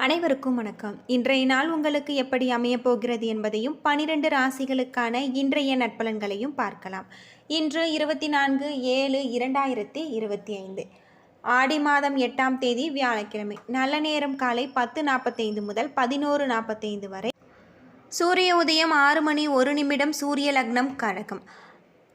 அனைவருக்கும் வணக்கம். இன்றைய நாள் உங்களுக்கு எப்படி அமையப் போகிறது என்பதையும் பனிரெண்டு ராசிகளுக்கான இன்றைய நட்பலன்களையும் பார்க்கலாம். இன்று இருபத்தி நான்கு ஏழு இரண்டாயிரத்தி இருபத்தி ஐந்து. ஆடி மாதம் எட்டாம் தேதி வியாழக்கிழமை. நல்ல நேரம் காலை பத்து நாற்பத்தைந்து முதல் பதினோரு நாற்பத்தைந்து வரை. சூரிய உதயம் ஆறு மணி ஒரு நிமிடம் சூரிய லக்னம் கழகம்.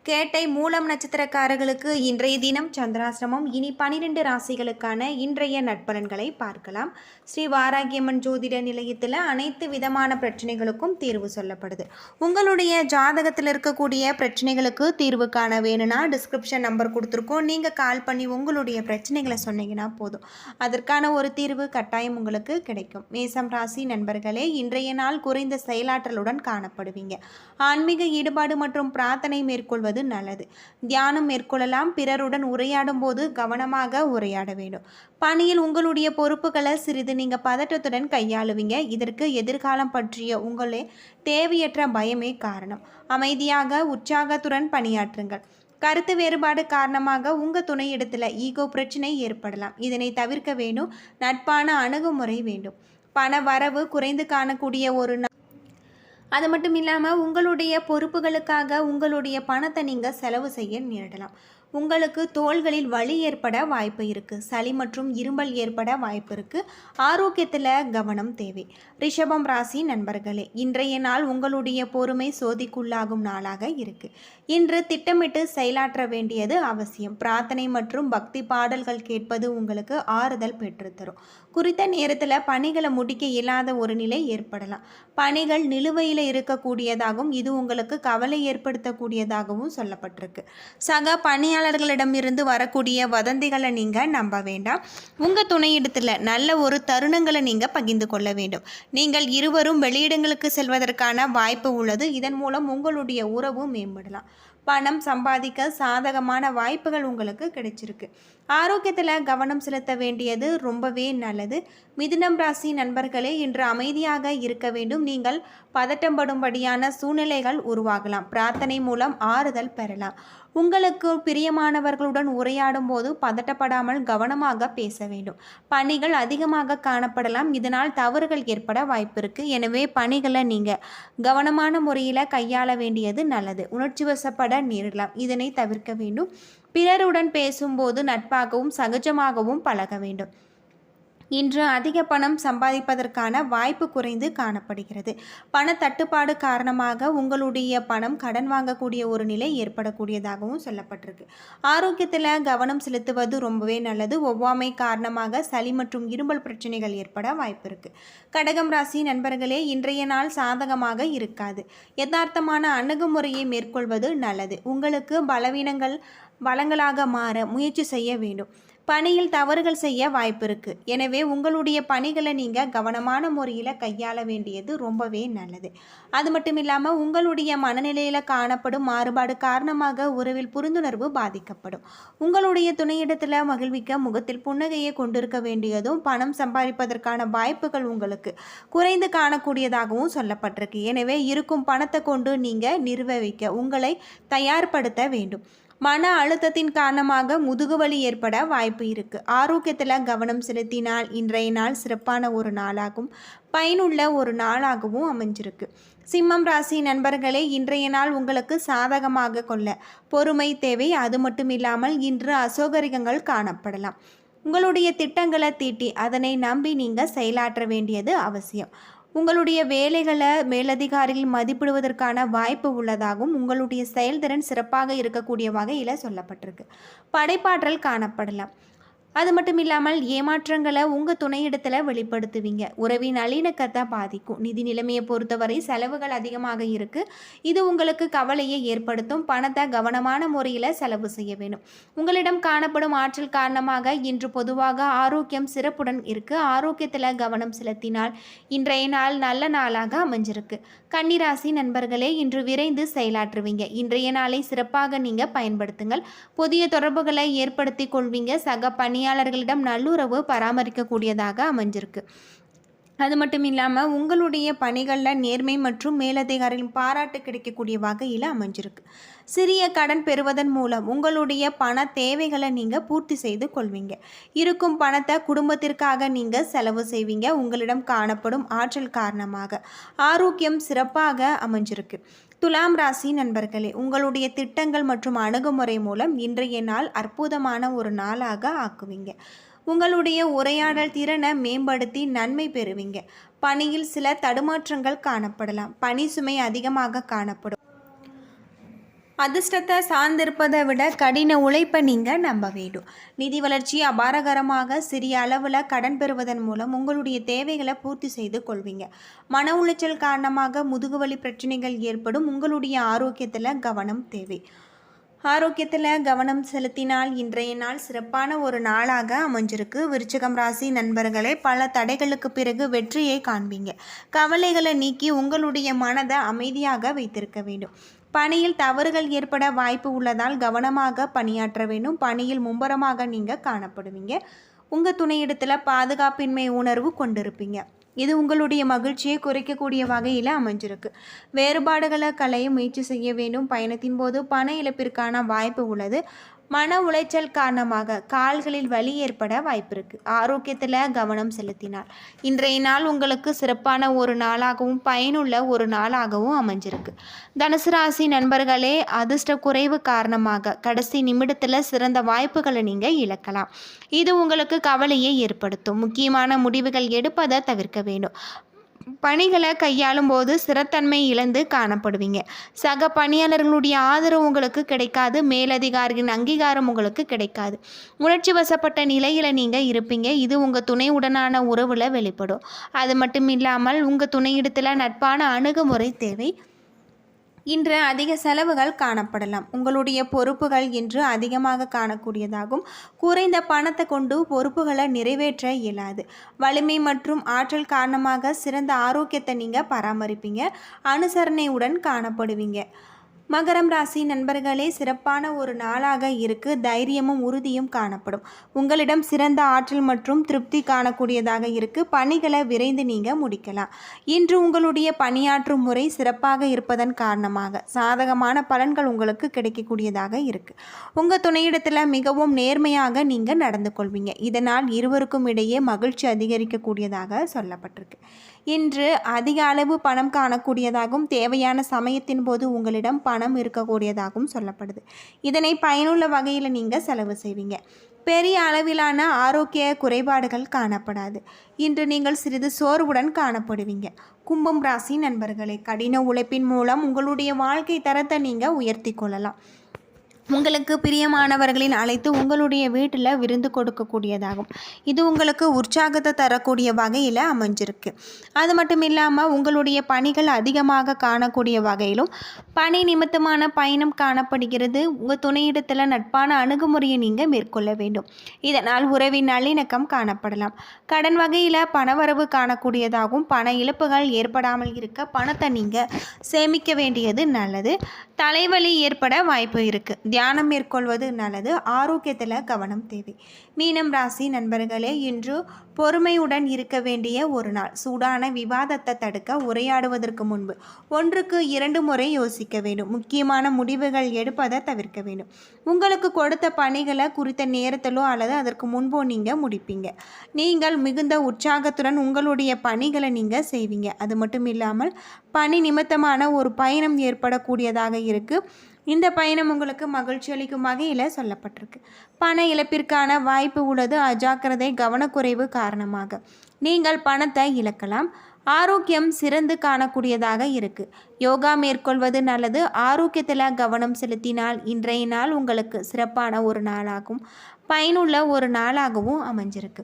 கேட்டை மூலம் நட்சத்திரக்காரர்களுக்கு இன்றைய தினம் சந்திராசிரமம் இனி பனிரெண்டு ராசிகளுக்கான இன்றைய நட்பலன்களை பார்க்கலாம். ஸ்ரீ வாராகியம்மன் ஜோதிட நிலையத்தில் அனைத்து விதமான பிரச்சனைகளுக்கும் தீர்வு சொல்லப்படுது. உங்களுடைய ஜாதகத்தில் இருக்கக்கூடிய பிரச்சனைகளுக்கு தீர்வு காண வேணும்னா டிஸ்கிரிப்ஷன் நம்பர் கொடுத்துருக்கோம். நீங்கள் கால் பண்ணி உங்களுடைய பிரச்சனைகளை சொன்னீங்கன்னா போதும். அதற்கான ஒரு தீர்வு கட்டாயம் உங்களுக்கு கிடைக்கும். மேசம் ராசி நண்பர்களே இன்றைய நாள் குறைந்த செயலாற்றலுடன் காணப்படுவீங்க. ஆன்மீக ஈடுபாடு மற்றும் பிரார்த்தனை மேற்கொள்வது நல்லது. தியானம் மேற்கொள்ளலாம். பிறருடன் உரையாடும் போது கவனமாக உரையாட வேண்டும். பணியில் உங்களுடைய பொறுப்புகளை சிறிது நீங்கள் பதட்டத்துடன் கையாளுவீங்க. இதற்கு எதிர்காலம் பற்றிய உங்களே தேவையற்ற பயமே காரணம். அமைதியாக உற்சாகத்துடன் பணியாற்றுங்கள். கருத்து வேறுபாடு காரணமாக உங்கள் துணையிடத்தில் ஈகோ பிரச்சனை ஏற்படலாம். இதனை தவிர்க்க வேண்டும் நட்பான அணுகுமுறை வேண்டும். பண வரவு குறைந்து காணக்கூடிய ஒரு அது மட்டும் இல்லாமல் உங்களுடைய பொறுப்புகளுக்காக உங்களுடைய பணத்தை நீங்கள் செலவு செய்ய நேரிடலாம். உங்களுக்கு தோள்களில் வலி ஏற்பட வாய்ப்பு இருக்குது சளி மற்றும் இரும்பல் ஏற்பட வாய்ப்பு இருக்குது ஆரோக்கியத்தில் கவனம் தேவை. ரிஷபம் ராசி நண்பர்களே இன்றைய நாள் உங்களுடைய பொறுமை சோதிக்குள்ளாகும் நாளாக இருக்குது இன்று திட்டமிட்டு செயலாற்ற வேண்டியது அவசியம். பிரார்த்தனை மற்றும் பக்தி பாடல்கள் கேட்பது உங்களுக்கு ஆறுதல் பெற்றுத்தரும். குறித்த நேரத்தில் பணிகளை முடிக்க இயலாத ஒரு நிலை ஏற்படலாம். பணிகள் நிலுவையில் இருக்கக்கூடியதாகவும் இது உங்களுக்கு கவலை ஏற்படுத்தக்கூடியதாகவும் சொல்லப்பட்டிருக்கு. சக பணியாளர்களிடமிருந்து வரக்கூடிய வதந்திகளை நீங்கள் நம்ப வேண்டாம். உங்கள் துணையிடத்தில் நல்ல ஒரு தருணங்களை நீங்கள் பகிர்ந்து கொள்ள வேண்டும். நீங்கள் இருவரும் வெளியிடங்களுக்கு செல்வதற்கான வாய்ப்பு உள்ளது. இதன் மூலம் உங்களுடைய உறவு மேம்படலாம். பணம் சம்பாதிக்க சாதகமான வாய்ப்புகள் உங்களுக்கு கிடைச்சிருக்கு. ஆரோக்கியத்தில் கவனம் செலுத்த வேண்டியது ரொம்பவே நல்லது. மிதுனம் ராசி நண்பர்களே இன்று அமைதியாக இருக்க வேண்டும். நீங்கள் பதட்டப்படும்படியான சூழ்நிலைகள் உருவாகலாம். பிரார்த்தனை மூலம் ஆறுதல் பெறலாம். உங்களுக்கு பிரியமானவர்களுடன் உரையாடும் போது பதட்டப்படாமல் கவனமாக பேச வேண்டும். பணிகள் அதிகமாக காணப்படலாம். இதனால் தவறுகள் ஏற்பட வாய்ப்பு எனவே பணிகளை நீங்கள் கவனமான முறையில் கையாள வேண்டியது நல்லது. உணர்ச்சி வசப்பட நேரிடலாம். இதனை தவிர்க்க வேண்டும். பிறருடன் பேசும்போது நட்பாகவும் சகஜமாகவும் பழக வேண்டும். இன்று அதிக பணம் சம்பாதிப்பதற்கான வாய்ப்பு குறைந்து காணப்படுகிறது. பண தட்டுப்பாடு காரணமாக உங்களுடைய பணம் கடன் வாங்கக்கூடிய ஒரு நிலை ஏற்படக்கூடியதாகவும் சொல்லப்பட்டிருக்கு. ஆரோக்கியத்தில் கவனம் செலுத்துவது ரொம்பவே நல்லது. ஒவ்வாமை காரணமாக சளி மற்றும் இருமல் பிரச்சனைகள் ஏற்பட வாய்ப்பு இருக்கு. கடகம் ராசி நண்பர்களே இன்றைய நாள் சாதகமாக இருக்காது. யதார்த்தமான அணுகுமுறையை மேற்கொள்வது நல்லது. உங்களுக்கு பலவீனங்கள் வளங்களாக மாற முயற்சி செய்ய வேண்டும். பணியில் தவறுகள் செய்ய வாய்ப்பு இருக்குது எனவே உங்களுடைய பணிகளை நீங்கள் கவனமான முறையில் கையாள வேண்டியது ரொம்பவே நல்லது. அது மட்டும் இல்லாமல் உங்களுடைய மனநிலையில் காணப்படும் மாறுபாடு காரணமாக உறவில் புரிந்துணர்வு பாதிக்கப்படும். உங்களுடைய துணையிடத்தில் மகிழ்விக்க முகத்தில் புன்னகையை கொண்டிருக்க வேண்டியதும் பணம் சம்பாதிப்பதற்கான வாய்ப்புகள் உங்களுக்கு குறைந்து காணக்கூடியதாகவும் சொல்லப்பட்டிருக்கு. எனவே இருக்கும் பணத்தை கொண்டு நீங்கள் நிர்வகிக்க உங்களை தயார்படுத்த வேண்டும். மன அழுத்தத்தின் காரணமாக முதுகுவலி ஏற்பட வாய்ப்பு இருக்கு. ஆரோக்கியத்தில் கவனம் செலுத்தினால் இன்றைய நாள் சிறப்பான ஒரு நாளாகும். பயனுள்ள ஒரு நாளாகவும் அமைஞ்சிருக்கு. சிம்மம் ராசி நண்பர்களே இன்றைய நாள் உங்களுக்கு சாதகமாக கொள்ள பொறுமை தேவை. அது மட்டும் இல்லாமல் இன்று அசௌகரியங்கள் காணப்படலாம். உங்களுடைய திட்டங்களை தீட்டி அதனை நம்பி நீங்கள் செயலாற்ற வேண்டியது அவசியம். உங்களுடைய வேலைகளை மேலதிகாரிகள் மதிப்பிடுவதற்கான வாய்ப்பு உள்ளதாகவும் உங்களுடைய செயல்திறன் சிறப்பாக இருக்கக்கூடிய வகையில் சொல்லப்பட்டிருக்கு. படைப்பாற்றல் காணப்படலாம். அது மட்டும் இல்லாமல் ஏமாற்றங்களை உங்கள் துணையிடத்தில் வெளிப்படுத்துவீங்க. உறவின் நல்லிணக்கத்தை பாதிக்கும். நிதி நிலைமையை பொறுத்தவரை செலவுகள் அதிகமாக இருக்குது இது உங்களுக்கு கவலையை ஏற்படுத்தும். பணத்தை கவனமான முறையில் செலவு செய்ய வேணும். உங்களிடம் காணப்படும் ஆற்றல் காரணமாக இன்று பொதுவாக ஆரோக்கியம் சிறப்புடன் இருக்கு. ஆரோக்கியத்தில் கவனம் செலுத்தினால் இன்றைய நாள் நல்ல நாளாக அமைஞ்சிருக்கு. கன்னிராசி நண்பர்களே இன்று விரைந்து செயலாற்றுவீங்க. இன்றைய நாளை சிறப்பாக நீங்கள் பயன்படுத்துங்கள். புதிய தொடர்புகளை ஏற்படுத்தி கொள்வீங்க. சக பணியாளர்களிடம் நல்லுறவு பராமரிக்கக்கூடியதாக அமைஞ்சிருக்கு. அது மட்டும் இல்லாமல் உங்களுடைய பணிகளில் நேர்மை மற்றும் மேலதிகாரிகளின் பாராட்டு கிடைக்கக்கூடிய வகையில் அமைஞ்சிருக்கு. சிறிய கடன் பெறுவதன் மூலம் உங்களுடைய பண தேவைகளை நீங்கள் பூர்த்தி செய்து கொள்வீங்க. இருக்கும் பணத்தை குடும்பத்திற்காக நீங்கள் செலவு செய்வீங்க. உங்களிடம் காணப்படும் ஆற்றல் காரணமாக. ஆரோக்கியம் சிறப்பாக அமைஞ்சிருக்கு. துலாம் ராசி நண்பர்களே உங்களுடைய திட்டங்கள் மற்றும் அணுகுமுறை மூலம் இன்றைய நாள் அற்புதமான ஒரு நாளாக ஆக்குவீங்க. உங்களுடைய உரையாடல் திறனை மேம்படுத்தி நன்மை பெறுவீங்க. பணியில் சில தடுமாற்றங்கள் காணப்படலாம். பணி சுமை அதிகமாக காணப்படும். அதிர்ஷ்டத்தை சார்ந்திருப்பதை விட கடின உழைப்பை நீங்கள் நம்ப வேண்டும். நிதி வளர்ச்சி அபாரகரமாக சிறிய அளவில் கடன் பெறுவதன் மூலம் உங்களுடைய தேவைகளை பூர்த்தி செய்து கொள்வீங்க. மன உளைச்சல் காரணமாக முதுகுவலி பிரச்சனைகள் ஏற்படும். உங்களுடைய ஆரோக்கியத்தில் கவனம் தேவை. ஆரோக்கியத்தில் கவனம் செலுத்தினால் இன்றைய நாள் சிறப்பான ஒரு நாளாக அமைஞ்சிருக்கு. விருச்சிகம் ராசி நண்பர்களே பல தடைகளுக்கு பிறகு வெற்றியை காண்பீங்க. கவலைகளை நீக்கி உங்களுடைய மனதை அமைதியாக வைத்திருக்க வேண்டும். பணியில் தவறுகள் ஏற்பட வாய்ப்பு உள்ளதால் கவனமாக பணியாற்ற வேண்டும். பணியில் மும்பரமாக நீங்கள் காணப்படுவீங்க. உங்கள் துணையிடத்தில் பாதுகாப்பின்மை உணர்வு கொண்டிருப்பீங்க. இது உங்களுடைய மகிழ்ச்சியை குறைக்கக்கூடிய வகையில் அமைஞ்சிருக்கு. வேறுபாடுகளை களைய முயற்சி செய்ய வேண்டும். பயணத்தின் போது பண இழப்பிற்கான வாய்ப்பு உள்ளது. மன உளைச்சல் காரணமாக கால்களில் வலி ஏற்பட வாய்ப்பிருக்கு. ஆரோக்கியத்தில் கவனம் செலுத்தினார். இன்றைய நாள் உங்களுக்கு சிறப்பான ஒரு நாளாகவும் பயனுள்ள ஒரு நாளாகவும் அமைஞ்சிருக்கு. தனுசு ராசி நண்பர்களே அதிர்ஷ்ட குறைவு காரணமாக கடைசி நிமிடத்தில் சிறந்த வாய்ப்புகளை நீங்கள் இழக்கலாம். இது உங்களுக்கு கவலையை ஏற்படுத்தும். முக்கியமான முடிவுகள் எடுப்பதை தவிர்க்க வேண்டும். பணிகளை கையாளும் போது சிறத்தன்மை இழந்து காணப்படுவீங்க. சக பணியாளர்களுடைய ஆதரவு உங்களுக்கு கிடைக்காது. மேலதிகாரியின் அங்கீகாரம் உங்களுக்கு கிடைக்காது. உணர்ச்சி வசப்பட்ட நிலையில் நீங்கள் இருப்பீங்க. இது உங்கள் துணையுடனான உறவில் வெளிப்படும். அது மட்டும் இல்லாமல் உங்கள் துணையிடத்தில் நட்பான அணுகுமுறை தேவை. இன்று அதிக செலவுகள் காணப்படலாம். உங்களுடைய பொறுப்புகள் இன்று அதிகமாக காணக்கூடியதாகும். குறைந்த பணத்தை கொண்டு பொறுப்புகளை நிறைவேற்ற இயலாது. வலிமை மற்றும் ஆற்றல் காரணமாக சிறந்த ஆரோக்கியத்தை நீங்கள் பராமரிப்பீங்க. அனுசரணையுடன் காணப்படுவீங்க. மகரம் ராசி நண்பர்களே சிறப்பான ஒரு நாளாக இருக்கு. தைரியமும் உறுதியும் காணப்படும். உங்களிடம் சிறந்த ஆற்றல் மற்றும் திருப்தி காணக்கூடியதாக இருக்கு. பணிகளை விரைந்து நீங்க முடிக்கலாம். இன்று உங்களுடைய பணியாற்றும் முறை சிறப்பாக இருப்பதன் காரணமாக சாதகமான பலன்கள் உங்களுக்கு கிடைக்கக்கூடியதாக இருக்கு. உங்க துணையிடத்தில் மிகவும் நேர்மையாக நீங்க நடந்து கொள்வீங்க. இதனால் இருவருக்கும் இடையே மகிழ்ச்சி அதிகரிக்கக்கூடியதாக சொல்லப்பட்டிருக்கு. இன்று அதிக அளவு பணம் காணக்கூடியதாகவும் தேவையான சமயத்தின் போது உங்களிடம் பணம் இருக்கக்கூடியதாகவும் சொல்லப்படுது. இதனை பயனுள்ள வகையில் நீங்கள் செலவு செய்வீங்க. பெரிய அளவிலான ஆரோக்கிய குறைபாடுகள் காணப்படாது. இன்று நீங்கள் சிறிது சோர்வுடன் காணப்படுவீங்க. கும்பம் ராசி நண்பர்களே கடின உழைப்பின் மூலம் உங்களுடைய வாழ்க்கை தரத்தை நீங்கள் உயர்த்தி கொள்ளலாம். உங்களுக்கு பிரியமானவர்களின் அழைத்து உங்களுடைய வீட்டில் விருந்து கொடுக்கக்கூடியதாகும். இது உங்களுக்கு உற்சாகத்தை தரக்கூடிய வகையில் அமைஞ்சிருக்கு. அது மட்டும் இல்லாமல் உங்களுடைய பணிகள் அதிகமாக காணக்கூடிய வகையிலும் பணி நிமித்தமான பயணம் காணப்படுகிறது. உங்கள் துணையிடத்தில் நட்பான அணுகுமுறையை நீங்கள் மேற்கொள்ள வேண்டும். இதனால் உறவின் நல்லிணக்கம் காணப்படலாம். கடன் வகையில் பணவரவு காணக்கூடியதாகவும் பண இழப்புகள் ஏற்படாமல் இருக்க பணத்தை நீங்கள் சேமிக்க வேண்டியது நல்லது. தலைவலி ஏற்பட வாய்ப்பு இருக்குது. தியானம் மேற்கொள்வது நல்லது. ஆரோக்கியத்தில் கவனம் தேவை. மீனம் ராசி நண்பர்களே இன்று பொறுமையுடன் இருக்க வேண்டிய ஒரு நாள். சூடான விவாதத்தை தடுக்க உரையாடுவதற்கு முன்பு ஒன்றுக்கு இரண்டு முறை யோசிக்க வேண்டும். முக்கியமான முடிவுகள் எடுப்பதை தவிர்க்க வேண்டும். உங்களுக்கு கொடுத்த பணிகளை குறித்த நேரத்திலோ அல்லது அதற்கு முன்போ நீங்கள் முடிப்பீங்க. நீங்கள் மிகுந்த உற்சாகத்துடன் உங்களுடைய பணிகளை நீங்கள் செய்வீங்க. அது மட்டும் இல்லாமல் பணி நிமித்தமான ஒரு பயணம் ஏற்படக்கூடியதாக இருக்குது இந்த பயணம் உங்களுக்கு மகிழ்ச்சி அளிக்கும் வகையில் சொல்லப்பட்டிருக்கு. பண இழப்பிற்கான வாய்ப்பு உள்ளது. அஜாக்கிரதை கவனக்குறைவு காரணமாக. நீங்கள் பணத்தை இழக்கலாம். ஆரோக்கியம் சிறந்து காணக்கூடியதாக இருக்குது யோகா மேற்கொள்வது நல்லது. ஆரோக்கியத்தில் கவனம் செலுத்தினால் இன்றைய நாள் உங்களுக்கு சிறப்பான ஒரு நாளாகும். பயனுள்ள ஒரு நாளாகவும் அமைஞ்சிருக்கு.